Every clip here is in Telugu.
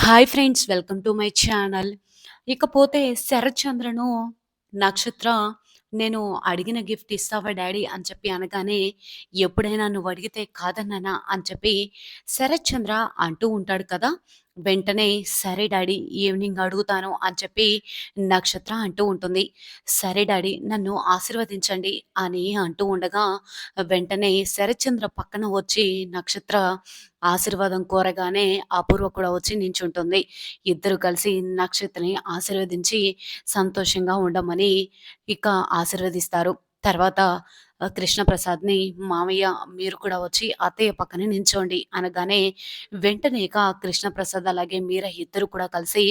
Hi friends welcome to my channel ఇకపోతే శరత్ చంద్రను నక్షత్ర నేను అడిగిన గిఫ్ట్ ఇస్తావా డాడీ? అని చెప్పి అనగానే ఎప్పుడైనా నువ్వు అడిగితే కాదన్నానా? అని చెప్పి శరత్ చంద్ర అంటూ ఉంటాడు కదా. వెంటనే సరే డాడీ ఈవినింగ్ అడుగుతాను అని చెప్పి నక్షత్ర అంటూ ఉంటుంది. సరే డాడీ నన్ను ఆశీర్వదించండి అని అంటూ ఉండగా వెంటనే శరత్చంద్ర పక్కన వచ్చి నక్షత్ర ఆశీర్వాదం కోరగానే అపూర్వ కూడా వచ్చి నించుంటుంది. ఇద్దరు కలిసి నక్షత్రని ఆశీర్వదించి సంతోషంగా ఉండమని ఇక ఆశీర్వదిస్తారు. తర్వాత కృష్ణప్రసాద్ని మామయ్య మీరు కూడా వచ్చి అత్తయ్య పక్కనే నించోండి అనగానే వెంటనే ఇక కృష్ణప్రసాద్ అలాగే మీర ఇద్దరు కూడా కలిసి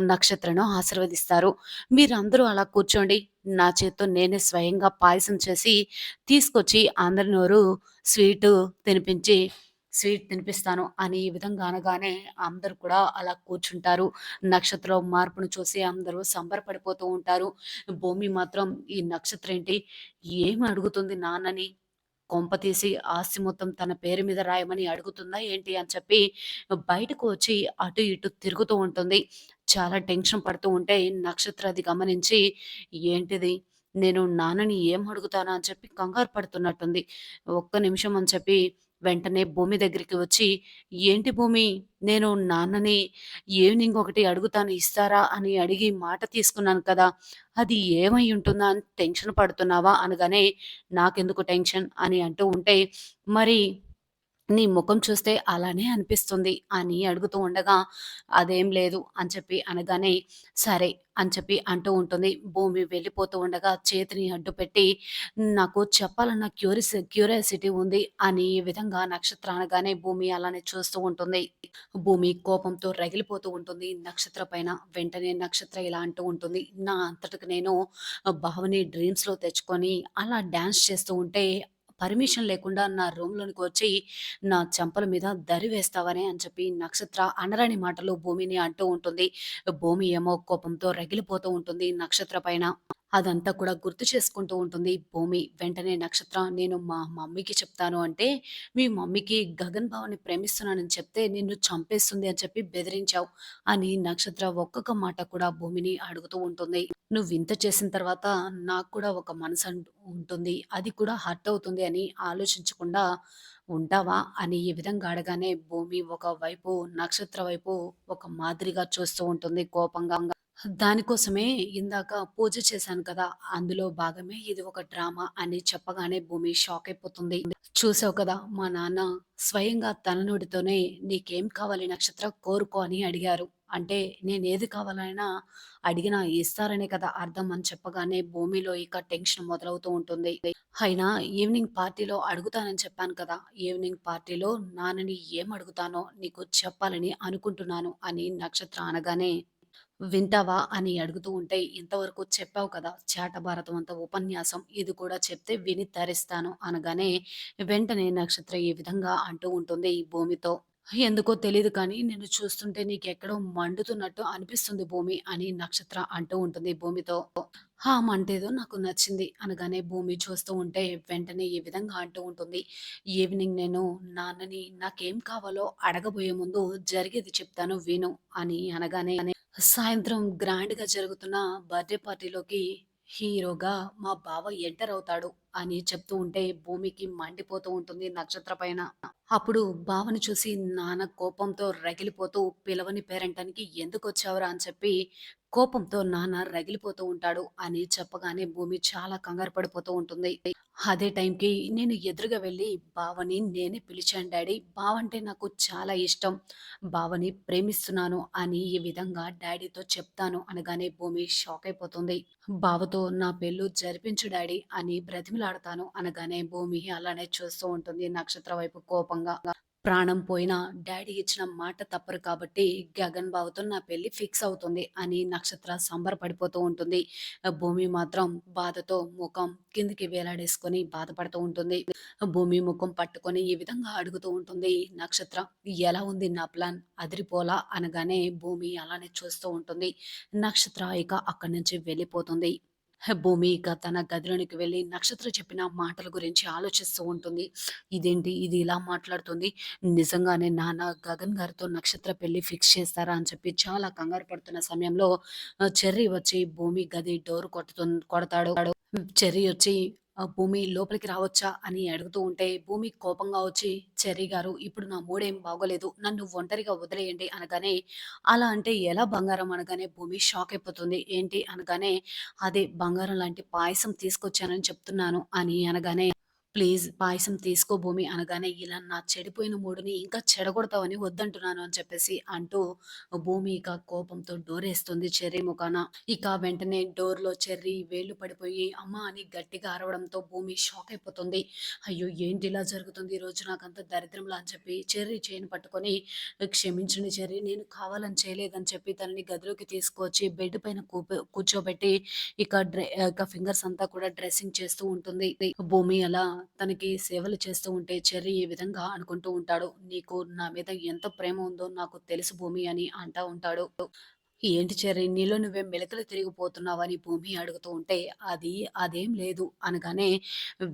నక్షత్రను ఆశీర్వదిస్తారు. మీరందరూ అలా కూర్చోండి. నా చేత్తో నేనే స్వయంగా పాయసం చేసి తీసుకొచ్చి అందరి నోరు స్వీటు తినిపించి స్వీట్ తినిపిస్తాను అని ఈ విధంగా అనగానే అందరూ కూడా అలా కూర్చుంటారు. నక్షత్రం మార్పును చూసి అందరూ సంబరపడిపోతూ ఉంటారు. భూమి మాత్రం ఈ నక్షత్రం ఏంటి? ఏమి అడుగుతుంది నాన్నని? కొంప తీసి ఆస్తి మొత్తం తన పేరు మీద రాయమని అడుగుతుందా ఏంటి అని చెప్పి బయటకు వచ్చి అటు ఇటు తిరుగుతూ ఉంటుంది. చాలా టెన్షన్ పడుతూ ఉంటే నక్షత్ర అది గమనించి ఏంటిది? నేను నాన్నని ఏం అడుగుతానా అని చెప్పి కంగారు పడుతున్నట్టుంది. ఒక్క నిమిషం అని చెప్పి వెంటనే భూమి దగ్గరికి వచ్చి ఏంటి భూమి? నేను నాన్నని ఈవినింగ్ ఒకటి అడుగుతాను ఇస్తారా? అని అడిగి మాట తీసుకున్నాను కదా అది ఏమై ఉంటుందా? అని టెన్షన్ పడుతున్నావా? అనగానే నాకెందుకు టెన్షన్? అని అంటూ ఉంటే మరి నీ ముఖం చూస్తే అలానే అనిపిస్తుంది అని అడుగుతూ ఉండగా అదేం లేదు అని చెప్పి అనగానే సరే అని చెప్పి అంటూ ఉంటుంది. భూమి వెళ్ళిపోతూ ఉండగా చేతిని అడ్డు పెట్టి నాకు చెప్పాలన్న క్యూరిస్ క్యూరియాసిటీ ఉంది అని ఈ విధంగా నక్షత్ర అనగానే భూమి అలానే చూస్తూ ఉంటుంది. భూమి కోపంతో రగిలిపోతూ ఉంటుంది. నక్షత్ర పైన వెంటనే నక్షత్ర ఇలా అంటూ ఉంటుంది. నా అంతటికి నేను భావని డ్రీమ్స్లో తెచ్చుకొని అలా డ్యాన్స్ చేస్తూ ఉంటే పర్మిషన్ లేకుండా నా రూమ్‌లోనికి వచ్చి, నా చెంపల మీద దరి వేస్తావనే అని చెప్పి నక్షత్ర అనరాని మాటలు భూమిని అంటూ ఉంటుంది. భూమి ఏమో కోపంతో రగిలిపోతూ ఉంటుంది నక్షత్ర పైన. అదంతా కూడా గుర్తు చేసుకుంటూ ఉంటుంది భూమి. వెంటనే నక్షత్ర నేను మా మమ్మీకి చెప్తాను అంటే, మీ మమ్మీకి గగన్ బావని ప్రేమిస్తున్నానని చెప్తే నిన్ను చంపేస్తుంది అని చెప్పి బెదిరించావు అని నక్షత్ర ఒక్కొక్క మాట కూడా భూమిని అడుగుతూ ఉంటుంది. నువ్వు వింత చేసిన తర్వాత నాకు కూడా ఒక మనసు ఉంటుంది. అది కూడా హర్ట్ అవుతుంది అని ఆలోచించకుండా ఉంటావా? అని ఈ విధంగా అడగానే భూమి ఒక వైపు నక్షత్ర వైపు ఒక మాదిరిగా చూస్తూ ఉంటుంది కోపంగా. దానికోసమే ఇందాక పూజ చేశాను కదా! అందులో భాగమే ఇది ఒక డ్రామా అని చెప్పగానే భూమి షాక్ అయిపోతుంది. చూసావు కదా! మా నాన్న స్వయంగా తన "నీకేం కావాలి నక్షత్ర కోరుకో" అని అడిగారు. అంటే నేను ఏది కావాలైనా అడిగినా ఇస్తారనే కదా అర్థం అని చెప్పగానే భూమిలో ఇక టెన్షన్ మొదలవుతూ ఉంటుంది. అయినా ఈవినింగ్ పార్టీలో అడుగుతానని చెప్పాను కదా! ఈవినింగ్ పార్టీలో నాన్నని ఏం అడుగుతానో నీకు చెప్పాలని అనుకుంటున్నాను అని నక్షత్ర అనగానే వింటావా అని అడుగుతూ ఉంటే, ఇంతవరకు చెప్పావు కదా! చేటభారతం అంత ఉపన్యాసం. ఇది కూడా చెప్తే విని తరిస్తాను అనగానే, వెంటనే నక్షత్ర ఈ విధంగా అంటూ ఉంటుంది ఈ భూమితో. ఎందుకో తెలియదు కానీ నిన్ను చూస్తుంటే నీకెక్కడో మండుతున్నట్టు అనిపిస్తుంది భూమి అని నక్షత్ర అంటూ ఉంటుంది భూమితో. హా మంటేదో నాకు నచ్చింది అనగానే భూమి చూస్తూ ఉంటే వెంటనే ఈ విధంగా అంటూ ఉంటుంది. ఈవినింగ్ నేను నాన్నని నాకేం కావాలో అడగబోయే ముందు జరిగేది చెప్తాను విను అని అనగానే సాయంత్రం గ్రాండ్‌గా జరుగుతున్న బర్త్‌డే పార్టీలోకి హీరోగా మా బావ ఎంటర్ అవుతాడు. అని చెప్తూ ఉంటే భూమికి మండిపోతూ ఉంటుంది నక్షత్ర పైన. అప్పుడు బావని చూసి నాన్న కోపంతో రగిలిపోతూ పిలవని పేరంటానికి ఎందుకొచ్చావురా అని చెప్పి కోపంతో నాన్న రగిలిపోతూ ఉంటాడు అని చెప్పగానే భూమి చాలా కంగారు పడిపోతూ ఉంటుంది. అదే టైంకి నేను ఎదురుగా వెళ్ళి బావని నేనే పిలిచాను డాడీ. బావంటే నాకు చాలా ఇష్టం. బావని ప్రేమిస్తున్నాను అని ఈ విధంగా డాడీతో చెప్తాను అనగానే భూమి షాక్ అయిపోతుంది. బావతో నా పెళ్ళు జరిపించు డాడీ అని బ్రతిమిలాడతాను అనగానే భూమి అలానే చూస్తూ ఉంటుంది నక్షత్ర వైపు కోపంగా. ప్రాణం పోయినా డాడీ ఇచ్చిన మాట తప్పరు కాబట్టి గగన్ బాబుతో నా పెళ్ళి ఫిక్స్ అవుతుంది అని నక్షత్ర సంబరపడిపోతూ ఉంటుంది. భూమి మాత్రం బాధతో ముఖం కిందికి వేలాడేసుకొని బాధపడుతూ ఉంటుంది. భూమి ముఖం పట్టుకొని ఈ విధంగా అడుగుతూ ఉంటుంది నక్షత్ర ఎలా ఉంది నా ప్లాన్ అదిరిపోలా అనగానే భూమి అలానే చూస్తూ ఉంటుంది. నక్షత్ర ఇక అక్కడి నుంచి వెళ్ళిపోతుంది. భూమి ఇక తన గదిలోనికి వెళ్ళి నక్షత్ర చెప్పిన మాటల గురించి ఆలోచిస్తూ ఉంటుంది. ఇదేంటి ఇది ఇలా మాట్లాడుతుంది. నిజంగానే నాన్న గగన్ గారితో నక్షత్ర పెళ్ళి ఫిక్స్ చేస్తారా అని చెప్పి చాలా కంగారు పడుతున్న సమయంలో చెర్రీ వచ్చి భూమి గది డోర్ కొడుతున్ కొడతాడు. చెర్రీ వచ్చి భూమి లోపలికి రావచ్చా అని అడుగుతూ ఉంటే భూమి కోపంగా వచ్చి చెర్రీ గారు ఇప్పుడు నా మూడేం బాగోలేదు. నన్ను ఒంటరిగా వదిలేయండి అనగానే, అలా అంటే ఎలా బంగారం అనగానే భూమి షాక్ అయిపోతుంది. ఏంటి అనగానే, అదే బంగారం లాంటి పాయసం తీసుకొచ్చానని చెప్తున్నాను అని అనగానే, ప్లీజ్ పాయసం తీసుకో భూమి అనగానే, ఇలా నా చెడిపోయిన మూడుని ఇంకా చెడగొడతావని వద్దంటున్నాను అని చెప్పేసి అంటూ భూమి ఇక కోపంతో డోరేస్తుంది చెర్రీ ముఖాన ఇక వెంటనే డోర్‌లో చెర్రీ వేళ్ళు పడిపోయి అమ్మ అని గట్టిగా అరవడంతో భూమి షాక్ అయిపోతుంది. అయ్యో! ఏంటి ఇలా జరుగుతుంది ఈరోజు నాకంత దరిద్రంలా అని చెప్పి చెర్రీ చెయ్యిని పట్టుకొని క్షమించండి చెర్రీ నేను కావాలని చేయలేదని చెప్పి తనని గదిలోకి తీసుకొచ్చి బెడ్ పైన కూర్చోబెట్టి ఇక డ్రె ఇక ఫింగర్స్ అంతా కూడా డ్రెస్సింగ్ చేస్తూ ఉంటుంది. భూమి అలా తనకి సేవలు చేస్తూ ఉంటే చెర్రి ఈ విధంగా అనుకుంటూ ఉంటాడు. "నీకు నా మీద ఎంత ప్రేమ ఉందో నాకు తెలుసు భూమి" అని అంటా ఉంటాడు. ఏంటి చెర్రీ నీలో నువ్వే మెలకలు తిరిగిపోతున్నావని భూమి అడుగుతూ ఉంటే, అది అదేం లేదు అనగానే,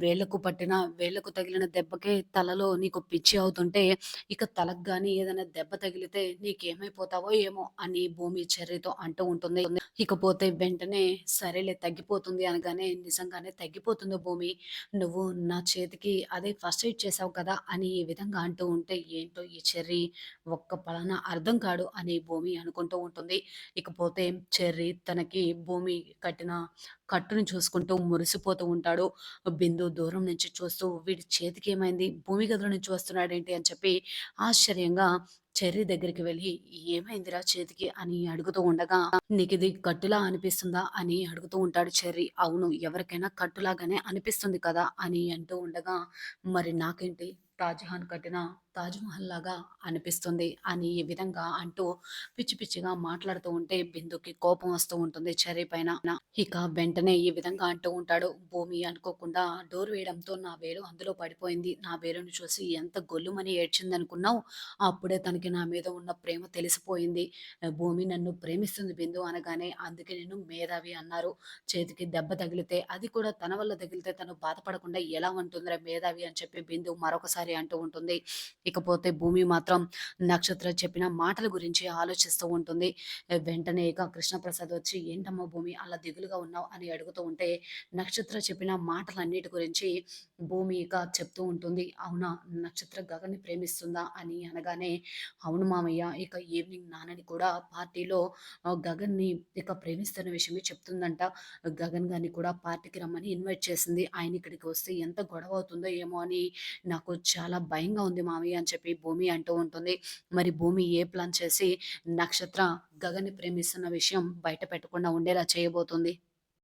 వేళ్ళకు పట్టిన వేళ్ళకు తగిలిన దెబ్బకే తలలో నీకు పిచ్చి అవుతుంటే, ఇక తలకు కానీ ఏదైనా దెబ్బ తగిలితే నీకేమైపోతావో ఏమో అని భూమి చెర్రీతో అంటూ ఉంటుంది. ఇకపోతే వెంటనే సరేలే తగ్గిపోతుంది అనగానే, నిజంగానే తగ్గిపోతుంది భూమి. నువ్వు నా చేతికి అదే ఫస్ట్ ఎయిడ్ చేసావు కదా! అని ఈ విధంగా అంటూ ఉంటే, ఏంటో ఈ చెర్రీ ఒక్క పలానా అర్థం కాడు అని భూమి అనుకుంటూ ఉంటుంది. ఇకపోతే చెర్రీ తనకి భూమి కట్టిన కట్టుని చూసుకుంటూ మురిసిపోతూ ఉంటాడు. బిందు దూరం నుంచి చూస్తూ వీడి చేతికి ఏమైంది భూమి గదిలో నుంచి వస్తున్నాడేంటి? అని చెప్పి ఆశ్చర్యంగా చెర్రీ దగ్గరికి వెళ్ళి ఏమైందిరా చేతికి అని అడుగుతూ ఉండగా, నీకిది కట్టులా అనిపిస్తుందా? అని అడుగుతూ ఉంటాడు చెర్రీ. అవును ఎవరికైనా కట్టులాగానే అనిపిస్తుంది కదా! అని అంటూ ఉండగా, మరి నాకేంటి తాజ్‌మహల్ కట్టిన తాజ్‌మహల్ లాగా అనిపిస్తుంది అని ఈ విధంగా అంటూ పిచ్చి పిచ్చిగా మాట్లాడుతూ ఉంటే బిందుకి కోపం వస్తూ ఉంటుంది చెర్రీ పైన. ఇక వెంటనే ఈ విధంగా అంటూ ఉంటాడు. భూమి అనుకోకుండా డోర్ వేయడంతో నా వేలు అందులో పడిపోయింది. నా వేలును చూసి ఎంత గొల్లుమని ఏడ్చిందనుకున్నావు? అప్పుడే తనకి నా మీద ఉన్న ప్రేమ తెలిసిపోయింది. భూమి నన్ను ప్రేమిస్తుంది బిందు అనగానే, అందుకే నేను మేధావి అన్నారు. చేతికి దెబ్బ తగిలితే అది కూడా తన వల్ల తగిలితే తను బాధపడకుండా ఎలా ఉంటుందిరా మేధావి అని చెప్పి బిందు మరొకసారి అంటూ ఉంటుంది. ఇకపోతే భూమి మాత్రం నక్షత్ర చెప్పిన మాటల గురించి ఆలోచిస్తూ ఉంటుంది. వెంటనే ఇక కృష్ణప్రసాద్ వచ్చి ఏంటమ్మా భూమి అలా దిగులుగా ఉన్నావు అని అడుగుతూ ఉంటే, నక్షత్ర చెప్పిన మాటలన్నిటి గురించి భూమి ఇక చెప్తూ ఉంటుంది. అవునా నక్షత్ర గగన్‌ని ప్రేమిస్తుందా? అని అనగానే, అవును మామయ్య ఇక ఈవినింగ్ నాన్నని కూడా పార్టీలో గగన్‌ని ఇక ప్రేమిస్తున్న విషయమే చెప్తుందంట. గగన్ గారిని కూడా పార్టీకి రమ్మని ఇన్వైట్ చేసింది. ఆయన ఇక్కడికి వస్తే ఎంత గొడవ అవుతుందో ఏమో అని నాకు చాలా భయంగా ఉంది మామయ్య అని చెప్పి భూమి అంటూ ఉంటుంది. మరి భూమి ఏ ప్లాన్ చేసి నక్షత్ర గగన్‌ని ప్రేమిస్తున్న విషయం బయట పెట్టకుండా ఉండేలా చేయబోతుంది?